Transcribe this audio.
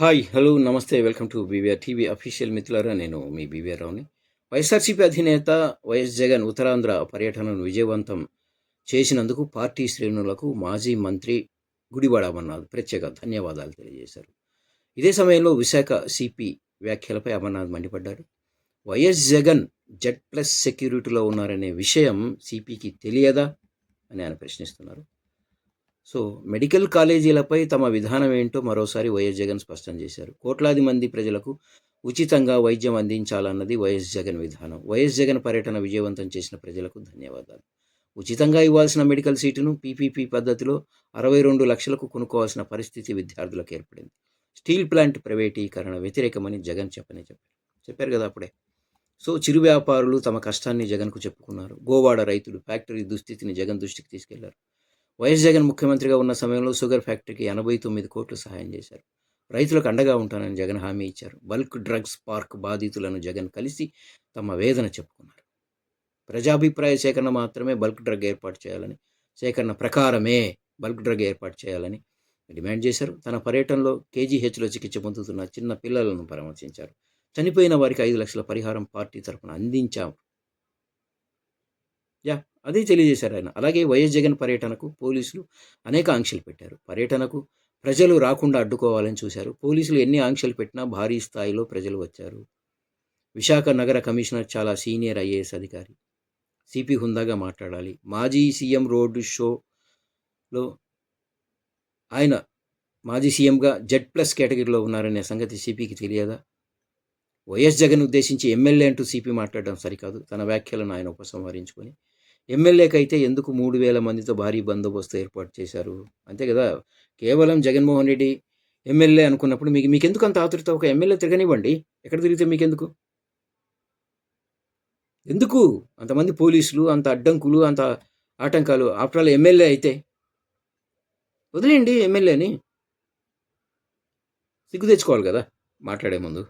Hi hello నమస్తే welcome to BVR TV official మిత్రులారా నేను మీ బీవీఆర్ రావుని. వైఎస్ఆర్సీపీ అధినేత వైఎస్ జగన్ ఉత్తరాంధ్ర పర్యటనను విజయవంతం చేసినందుకు పార్టీ శ్రేణులకు మాజీ మంత్రి గుడివాడ అమర్నాథ్ ప్రత్యేక ధన్యవాదాలు తెలియజేశారు. ఇదే సమయంలో విశాఖ సిపి వ్యాఖ్యలపై అమర్నాథ్ మండిపడ్డారు వైఎస్ జగన్ జెడ్ ప్లస్ సెక్యూరిటీలో ఉన్నారనే విషయం సిపికి తెలియదా అని ఆయన ప్రశ్నిస్తున్నారు. సో మెడికల్ కాలేజీలపై తమ విధానం ఏంటో మరోసారి వైఎస్ జగన్ స్పష్టం చేశారు. కోట్లాది మంది ప్రజలకు ఉచితంగా వైద్యం అందించాలన్నది వైఎస్ జగన్ విధానం. వైఎస్ జగన్ పర్యటన విజయవంతం చేసిన ప్రజలకు ధన్యవాదాలు. ఉచితంగా ఇవ్వాల్సిన మెడికల్ సీటును పీపీపీ పద్ధతిలో అరవై రెండు లక్షలకు కొనుక్కోవాల్సిన పరిస్థితి విద్యార్థులకు ఏర్పడింది. స్టీల్ ప్లాంట్ ప్రైవేటీకరణ వ్యతిరేకమని జగన్ చెప్పని చెప్పారు. చెప్పారు కదా అప్పుడే. సో చిరు వ్యాపారులు తమ కష్టాన్ని జగన్కు చెప్పుకున్నారు. గోవాడ రైతులు ఫ్యాక్టరీ దుస్థితిని జగన్ దృష్టికి తీసుకెళ్ళారు. వైఎస్ జగన్ ముఖ్యమంత్రిగా ఉన్న సమయంలో షుగర్ ఫ్యాక్టరీకి ఎనభై తొమ్మిది కోట్లు సహాయం చేశారు. రైతులకు అండగా ఉంటానని జగన్ హామీ ఇచ్చారు. బల్క్ డ్రగ్స్ పార్క్ బాధితులను జగన్ కలిసి తమ వేదన చెప్పుకున్నారు. ప్రజాభిప్రాయ సేకరణ మాత్రమే బల్క్ డ్రగ్ ఏర్పాటు చేయాలని సేకరణ ప్రకారమే బల్క్ డ్రగ్ ఏర్పాటు చేయాలని డిమాండ్ చేశారు. తన పర్యటనలో కేజీహెచ్లో చికిత్స పొందుతున్న చిన్న పిల్లలను పరామర్శించారు. చనిపోయిన వారికి ఐదు లక్షల పరిహారం పార్టీ తరఫున అందించాము అదే తెలియజేశారు ఆయన. అలాగే వైఎస్ జగన్ పర్యటనకు పోలీసులు అనేక ఆంక్షలు పెట్టారు. పర్యటనకు ప్రజలు రాకుండా అడ్డుకోవాలని చూశారు. పోలీసులు ఎన్ని ఆంక్షలు పెట్టినా భారీ స్థాయిలో ప్రజలు వచ్చారు. విశాఖ నగర కమిషనర్ చాలా సీనియర్ ఐఏఎస్ అధికారి. సిపి హుందాగా మాట్లాడాలి. మాజీ సీఎం రోడ్డు షోలో ఆయన మాజీ సీఎంగా జెడ్ ప్లస్ కేటగిరీలో ఉన్నారనే సంగతి సిపికి తెలియదా? వైఎస్ జగన్ ఉద్దేశించి ఎమ్మెల్యే అంటూ సిపి మాట్లాడడం సరికాదు. తన వ్యాఖ్యలను ఆయన ఉపసంహరించుకొని ఎమ్మెల్యేకి అయితే ఎందుకు మూడు వేల మందితో భారీ బందోబస్తు ఏర్పాటు చేశారు? అంతే కదా? కేవలం జగన్మోహన్ రెడ్డి ఎమ్మెల్యే అనుకున్నప్పుడు మీకు మీకు ఎందుకు అంత ఆతృత ఒక ఎమ్మెల్యే తిరగనివ్వండి. ఎక్కడ తిరిగితే మీకెందుకు? ఎందుకు? అంతమంది పోలీసులు అంత అడ్డంకులు అంత ఆటంకాలు. ఆఫ్టర్ ఆల్ ఎమ్మెల్యే అయితే వదిలేయండి ఎమ్మెల్యేని. సిగ్గు తెచ్చుకోవాలి కదా మాట్లాడే ముందు.